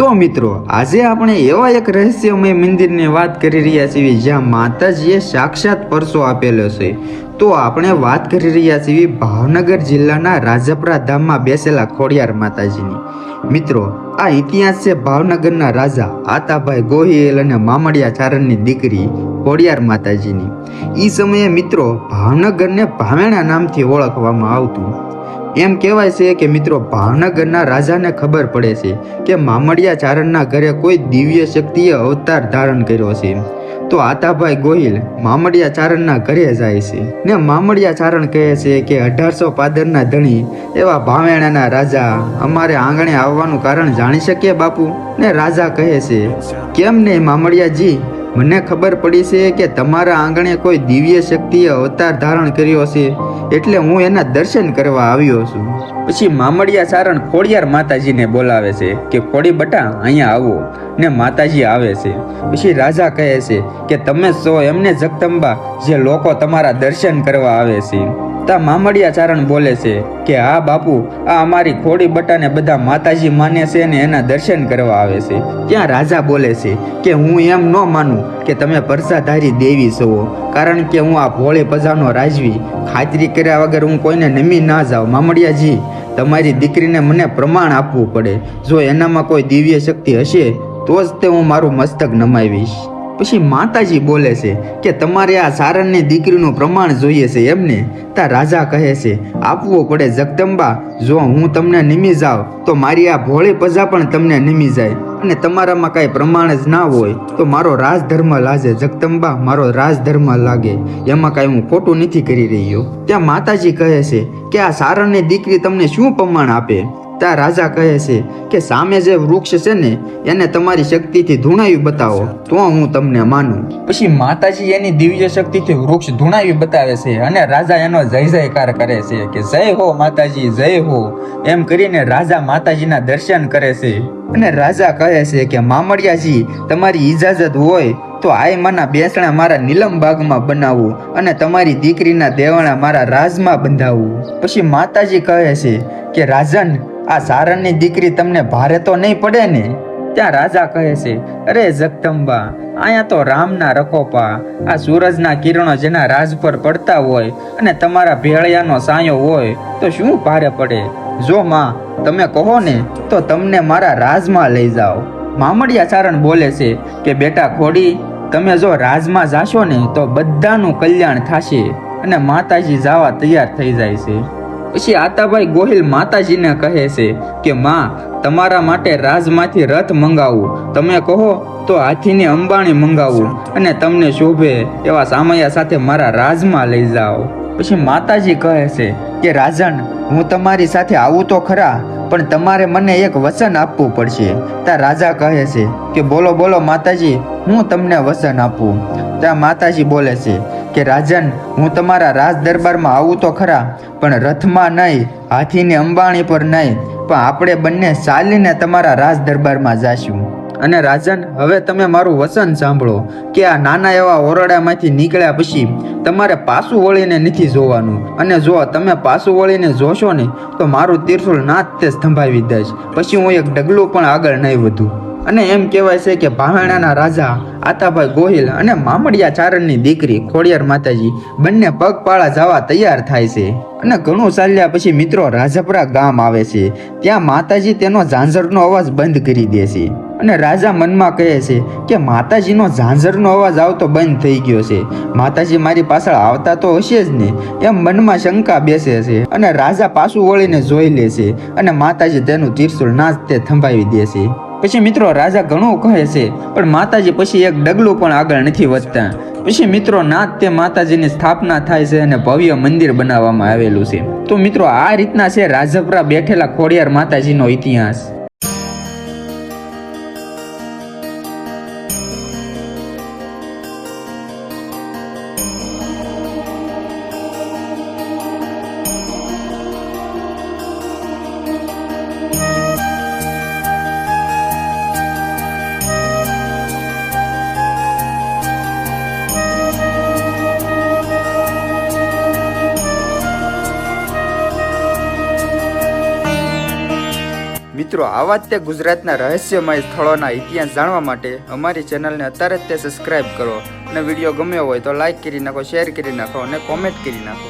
તો મિત્રો, આજે આપણે એવા એક રહસ્યમય મંદિરની વાત કરી રહ્યા છીએ, જ્યાં માતાજીએ સાક્ષાત પરસો આપેલો છે. તો આપણે વાત કરી રહ્યા છીએ ભાવનગર જિલ્લાના રાજપરા ધામમાં બેસેલા ખોડિયાર માતાજીની. મિત્રો, આ ઇતિહાસ છે ભાવનગરના રાજા આતાભાઈ ગોહિલ અને મામડિયા ચારણની દીકરી ખોડિયાર માતાજીની. એ સમયે મિત્રો, ભાવનગરને ભાવેણા નામથી ઓળખવામાં આવતું એમ કહેવાય છે કે મિત્રો ભાવનગરના રાજાને ખબર પડે છે કે મામડિયા ચારણના ઘરે કોઈ દિવ્ય શક્તિએ અવતાર ધારણ કર્યો છે. તો આતાભાઈ ગોહિલ મામડિયા ચારણના ઘરે જાય છે ને મામડિયા ચારણ કહે છે કે અઢારસો પાદરના ધણી એવા ભાવેણાના રાજા અમારે આંગણે આવવાનું કારણ જાણી શકીએ બાપુ? ને રાજા કહે છે, કેમ નહીં મામડિયાજી? મને ખબર પડી છે કે તમારા આંગણે કોઈ દિવ્ય શક્તિએ અવતાર ધારણ કર્યો છે એટલે હું એના દર્શન કરવા આવ્યો છું. પછી મામડિયા સારણ ખોડિયાર માતાજીને બોલાવે છે કે, ખોડી બટા, અહીંયા આવો. ને માતાજી આવે છે. પછી રાજા કહે છે કે, તમે છો એમને જગદંબા જે લોકો તમારા દર્શન કરવા આવે છે. તા મામડિયા ચારણ બોલે છે કે, હા બાપુ, આ અમારી ખોડી બટાને બધા માતાજી માને છે ને એના દર્શન કરવા આવે છે. ત્યાં રાજા બોલે છે કે, હું એમ ન માનું કે તમે પરસાધારી દેવી છો, કારણ કે હું આ ભોળે પજાનો રાજવી. ખાતરી કર્યા વગર હું કોઈને નમી ના જાઉં. મામડિયાજી, તમારી દીકરીને મને પ્રમાણ આપવું પડે. જો એનામાં કોઈ દિવ્ય શક્તિ હશે, તો જ તે હું મારું મસ્તક નમાવીશ. પછી માતાજી બોલે છે કે તમારે આ સારણની દીકરીનું પ્રમાણ જોઈએ છે એમને. તા રાજા કહે છે, આપવો પડે જગદંબા, જો હું તમને નિમી જાઉં, તો મારી આ ભોળી પ્રજા પણ તમને નિમી જાય. અને તમારામાં કાંઈ પ્રમાણ જ ના હોય, તો મારો રાજધર્મ લાગે જગદંબા, મારો રાજધર્મ લાગે. એમાં કાંઈ હું ખોટું નથી કરી રહ્યો. ત્યાં માતાજી કહે છે કે આ સારણની દીકરી તમને શું પ્રમાણ આપે? ત્યાં રાજા કહે છે કે સામે જે વૃક્ષ છે ને એને તમારી શક્તિથી ધૂણાવી બતાવો. તો હું તમને માનું. પછી માતાજી એની દિવ્ય શક્તિથી વૃક્ષ ધૂણાવી બતાવે છે અને રાજા એનો જય જયકાર કરે છે કે જય હો માતાજી જય હો. એમ કરીને રાજા માતાજીના દર્શન કરે છે. અને રાજા કહે છે કે મામડિયાજી તમારી ઈજાજત હોય તો આય માના બેસણા મારા નીલમ બાગમાં બનાવવું અને તમારી દીકરીના દેવાણા મારા રાજમાં બંધાવવું પછી માતાજી કહે છે કે રાજન આ સારણની દીકરી તમને ભારે તો નહીં પડે ને? ત્યાં રાજા કહે છે, અરે જગદંબા, અહીંયા તો રામના રકોપા આ સૂરજના કિરણો જેના રાજ પર પડતા હોય અને તમારા ભેળિયાનો સાયો હોય, તો શું ભારે પડે? જો માં, તમે કહો ને, તો તમને મારા રાજમાં લઈ જાઓ. મામડિયા ચારણ બોલે છે કે, બેટા ખોડી, તમે જો રાજમાં જાશો ને, તો બધાનું કલ્યાણ થશે અને માતાજી જવા તૈયાર થઈ જાય છે. પછી આતાભાઈ ગોહિલ માતાજીને કહે છે કે, માં, તમારા માટે રાજમાંથી રથ મંગાવું. તમે કહો તો હાથીને અંબાણી મંગાવું અને તમને શોભે એવા સામૈયા સાથે મારા રાજમાં લઈ જાઓ. પછી માતાજી કહે છે કે, રાજન, હું તમારી સાથે આવું તો ખરા, પણ તમારે મને એક વચન આપવું પડશે. ત્યાં રાજા કહે છે કે, બોલો બોલો માતાજી, હું તમને વચન આપું. ત્યાં માતાજી બોલે છે કે રાજન, હું તમારા રાજ દરબારમાં આવું તો ખરા, પણ રથમાં નહીં, હાથીને અંબાણી પર નહીં, પણ આપણે બંને ચાલીને તમારા રાજ દરબારમાં જાશું. અને રાજન, હવે તમે મારું વચન સાંભળો, કે આ નાના એવા ઓરડામાંથી નીકળ્યા પછી તમારે પાછું વળીને નથી જોવાનું. અને જો તમે પાછું વળીને જોશો ને, તો મારું તીરસુલ નાથ તે સ્તંભાવી દઈશ. પછી હું એક ડગલું પણ આગળ નહીં વધું. અને એમ કહેવાય છે કે ભાવેણાના રાજા આતાભાઈ ગોહિલ અને મામડિયા ચારણની દીકરી ખોડિયાર માતાજી બંને પગપાળા જવા તૈયાર થાય છે. અને ઘણું ચાલ્યા પછી મિત્રો રાજપરા ગામ આવે છે. ત્યાં માતાજી તેનો ઝાંઝરનો અવાજ બંધ કરી દે છે. અને રાજા મનમાં કહે છે કે માતાજીનો ઝાંઝરનો અવાજ આવતો બંધ થઈ ગયો છે. માતાજી મારી પાછળ આવતા તો હશે જ ને, એમ મનમાં શંકા બેસે છે. અને રાજા પાછું વળીને જોઈ લે છે. અને માતાજી તેનું તીરસુલ નાચ તે થંભાવી દે છે. પછી મિત્રો રાજા ઘણું કહે છે, પણ માતાજી પછી એક ડગલું પણ આગળ નથી વધતા. પછી મિત્રો નાથ તે માતાજીની સ્થાપના થાય છે અને ભવ્ય મંદિર બનાવવામાં આવેલું છે. તો મિત્રો આ રીતના છે રાજપરા બેઠેલા ખોડિયાર માતાજીનો ઇતિહાસ. મિત્રો, આવા જ તે ગુજરાતના રહસ્યમય સ્થળોના ઇતિહાસ જાણવા માટે અમારી ચેનલને અત્યારે જ તે સબસ્ક્રાઇબ કરો. અને વીડિયો ગમ્યો હોય તો લાઈક કરી નાખો શેર કરી નાખો અને કોમેન્ટ કરી નાખો.